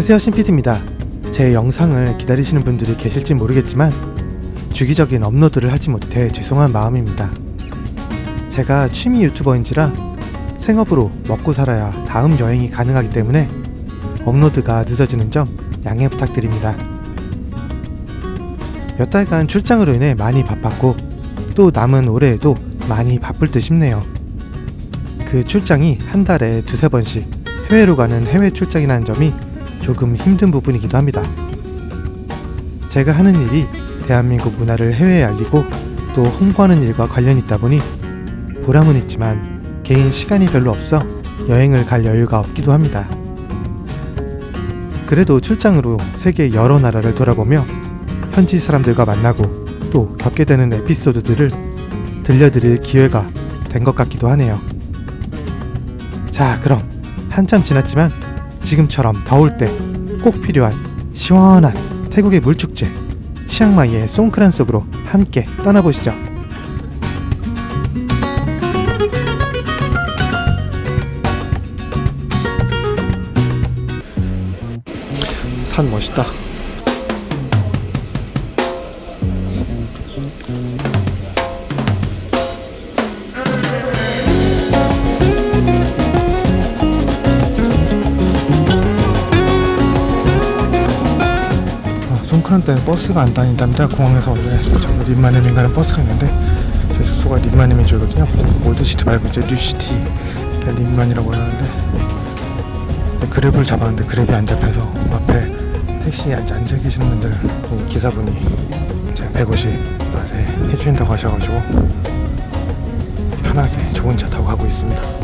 안녕하세요 신피디입니다. 제 영상을 기다리시는 분들이 계실지 모르겠지만 주기적인 업로드를 하지 못해 죄송한 마음입니다. 제가 취미 유튜버인지라 생업으로 먹고 살아야 다음 여행이 가능하기 때문에 업로드가 늦어지는 점 양해 부탁드립니다. 몇 달간 출장으로 인해 많이 바빴고 또 남은 올해에도 많이 바쁠 듯 싶네요. 그 출장이 한 달에 두세 번씩 해외로 가는 해외 출장이라는 점이 조금 힘든 부분이기도 합니다. 제가 하는 일이 대한민국 문화를 해외에 알리고 또 홍보하는 일과 관련이 있다 보니 보람은 있지만 개인 시간이 별로 없어 여행을 갈 여유가 없기도 합니다. 그래도 출장으로 세계 여러 나라를 돌아보며 현지 사람들과 만나고 또 겪게 되는 에피소드들을 들려드릴 기회가 된 것 같기도 하네요. 자, 그럼 한참 지났지만 지금처럼 더울 때 꼭 필요한 시원한 태국의 물축제 치앙마이의 송크란 속으로 함께 떠나보시죠. 산 멋있다. 때문에 버스가 안 다닌답니다. 공항에서 원래 저기 림마넴인 가는 버스가 있는데 저희 숙소가 림마넴인 쪽이거든요. 올드시티 말고 이제 뉴시티 림만이라고 하는데 그랩을 잡았는데 그랩이 안 잡혀서 앞에 택시에 앉아, 계시는 분들 이 기사분이 제 150 맛에 해주신다고 하셔가지고 편하게 좋은 차 타고 가고 있습니다.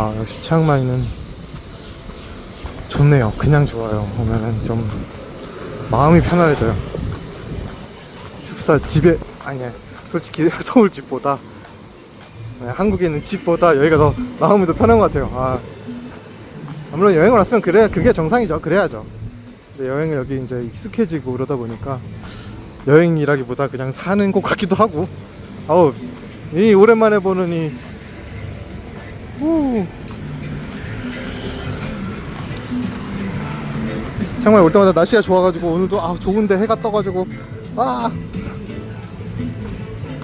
아 역시 치앙마이는 좋네요. 그냥 좋아요. 오면은 좀 마음이 편안해져요. 숙사 집에 아니야 솔직히 서울 집보다 네, 한국에 있는 집보다 여기가 더 마음이 더 편한 것 같아요. 아 아무런 여행을 왔으면 그래 그게 정상이죠. 그래야죠. 근데 여행을 여기 이제 익숙해지고 그러다 보니까 여행이라기보다 그냥 사는 곳 같기도 하고 아우 이 오랜만에 보는 이 후. 정말 올 때마다 날씨가 좋아가지고 오늘도 아 좋은데 해가 떠가지고. 아.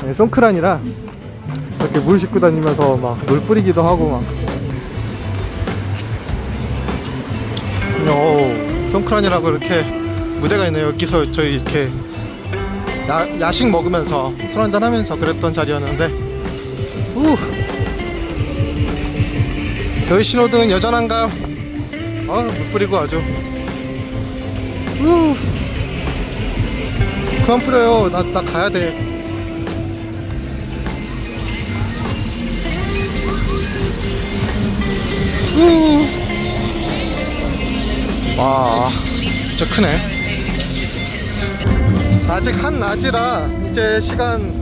네, 송크란이라 이렇게 물 싣고 다니면서 막 물 뿌리기도 하고 막. 오, 송크란이라고 이렇게 무대가 있네요. 여기서 저희 이렇게 야, 야식 먹으면서 술 한잔 하면서 그랬던 자리였는데. 우 여기 신호등은 여전한가요? 아, 못 뿌리고 아주. 우. 그만 뿌려요. 나, 나 가야 돼. 우. 와, 진짜 크네. 아직 한 낮이라 이제 시간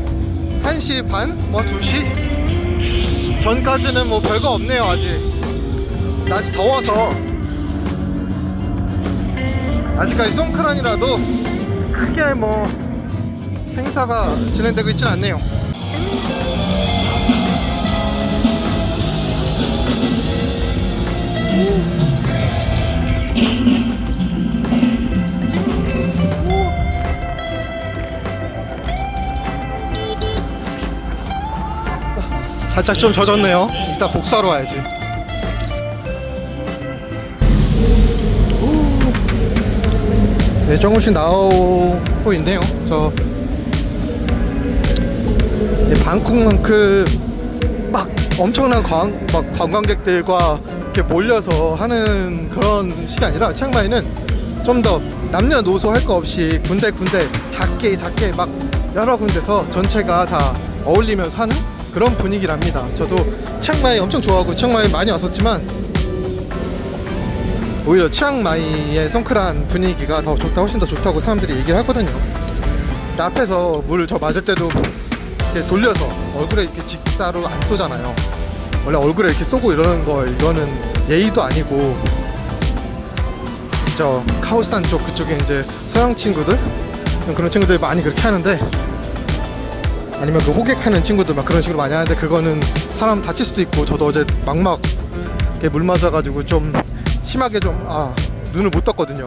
1시 반? 뭐 2시? 전까지는 뭐 별거 없네요 아직 낮이 더워서 아직까지 송크란이라도 크게 뭐 행사가 진행되고 있진 않네요 살짝 좀 젖었네요. 이따 복사하러 와야지. 네, 조금씩 나오고 있네요. 저이 방콕만큼 막 엄청난 관, 막 관광객들과 이렇게 몰려서 하는 그런 식이 아니라 치앙마이는 좀 더 남녀노소 할 거 없이 군데 군데 작게 작게 막 여러 군데서 전체가 다 어울리면서 하는 그런 분위기랍니다. 저도 치앙마이 엄청 좋아하고 치앙마이 많이 왔었지만 오히려 치앙마이의 송크란 분위기가 더 좋다, 훨씬 더 좋다고 사람들이 얘기를 하거든요. 앞에서 물 저 맞을 때도 이렇게 돌려서 얼굴에 이렇게 직사로 안 쏘잖아요. 원래 얼굴에 이렇게 쏘고 이러는 거 이거는 예의도 아니고 저 카오산 쪽 그쪽에 이제 서양 친구들 그런 친구들이 많이 그렇게 하는데 아니면 그 호객하는 친구들 막 그런 식으로 많이 하는데 그거는 사람 다칠 수도 있고 저도 어제 막막 물 맞아가지고 좀 심하게 좀 아 눈을 못 떴거든요.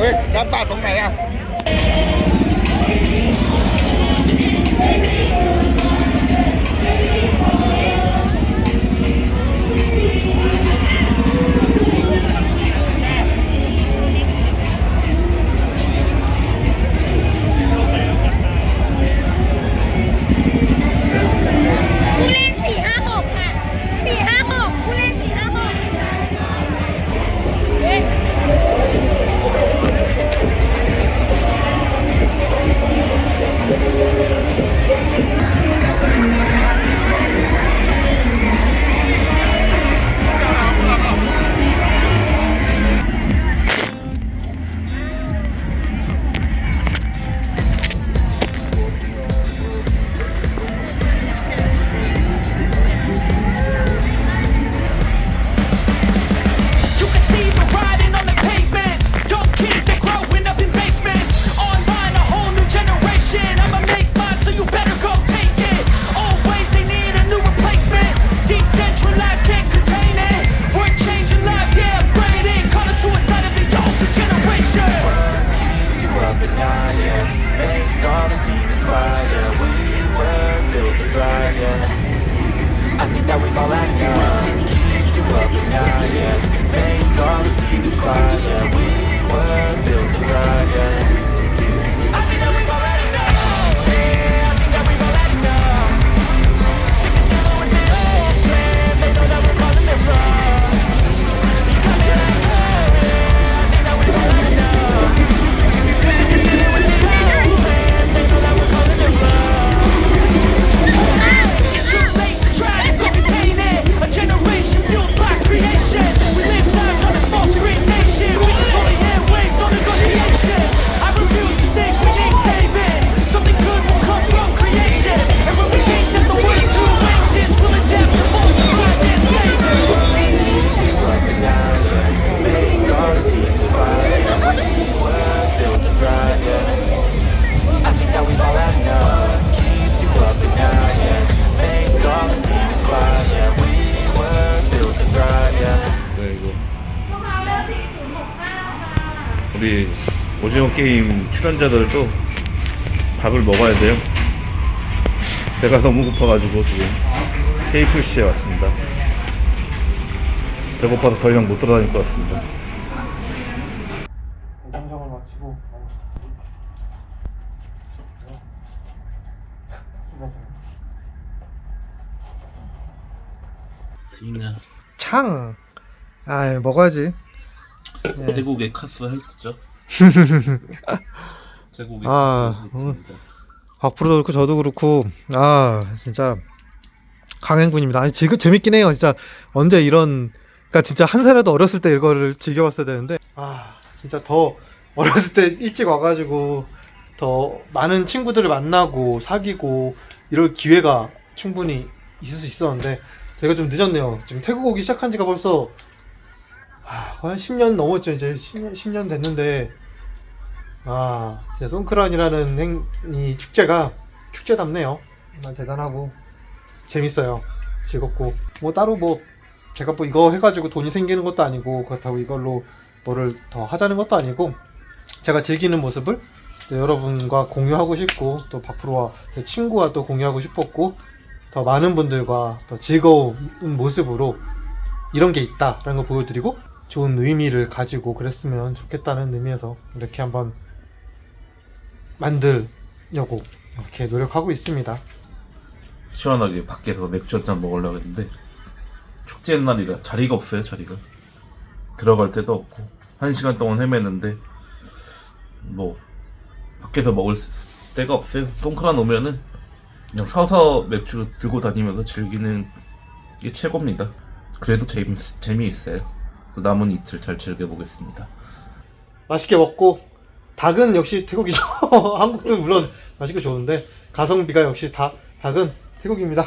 喂咱爸怎么样 우리 오징어 게임 출연자들도 밥을 먹어야 돼요. 배가 너무 고파가지고 지금 KFC에 왔습니다. 배고파서 더 이상 못 돌아다닐 것 같습니다. 대장정을 마치고 징아. 창. 아 먹어야지. 네. 태국의 카스 하이트죠. 태국의 아, 카스 어. 하이트입니다. 앞으로도 그렇고 저도 그렇고 아 진짜 강행군입니다. 아니 지금 재밌긴 해요. 진짜 언제 이런 그러니까 진짜 한 살이라도 어렸을 때 이거를 즐겨봤어야 되는데 아 진짜 더 어렸을 때 일찍 와가지고 더 많은 친구들을 만나고 사귀고 이럴 기회가 충분히 있을 수 있었는데 제가 좀 늦었네요. 지금 태국 오기 시작한 지가 벌써 아, 한 10년 넘었죠. 이제 10년, 10년 됐는데 아 진짜 송크란이라는 행, 이 축제가 축제답네요. 정말 대단하고 재밌어요. 즐겁고 뭐 따로 뭐 제가 뭐 이거 해가지고 돈이 생기는 것도 아니고 그렇다고 이걸로 뭐를 더 하자는 것도 아니고 제가 즐기는 모습을 또 여러분과 공유하고 싶고 또 박프로와 제 친구와 또 공유하고 싶었고 더 많은 분들과 더 즐거운 모습으로 이런 게 있다라는 걸 보여드리고 좋은 의미를 가지고 그랬으면 좋겠다는 의미에서 이렇게 한번 만들려고 이렇게 노력하고 있습니다. 시원하게 밖에서 맥주 한잔 먹으려고 했는데 축제 날이라 자리가 없어요 자리가. 들어갈 데도 없고 한 시간 동안 헤맸는데 뭐 밖에서 먹을 데가 없어요. 송크란 오면은 그냥 서서 맥주 들고 다니면서 즐기는 게 최고입니다. 그래도 재미, 재미있어요. 또 남은 이틀 잘 즐겨보겠습니다 맛있게 먹고 닭은 역시 태국이죠. 한국도 물론 맛있고 좋은데 가성비가 역시 다 닭은 태국입니다.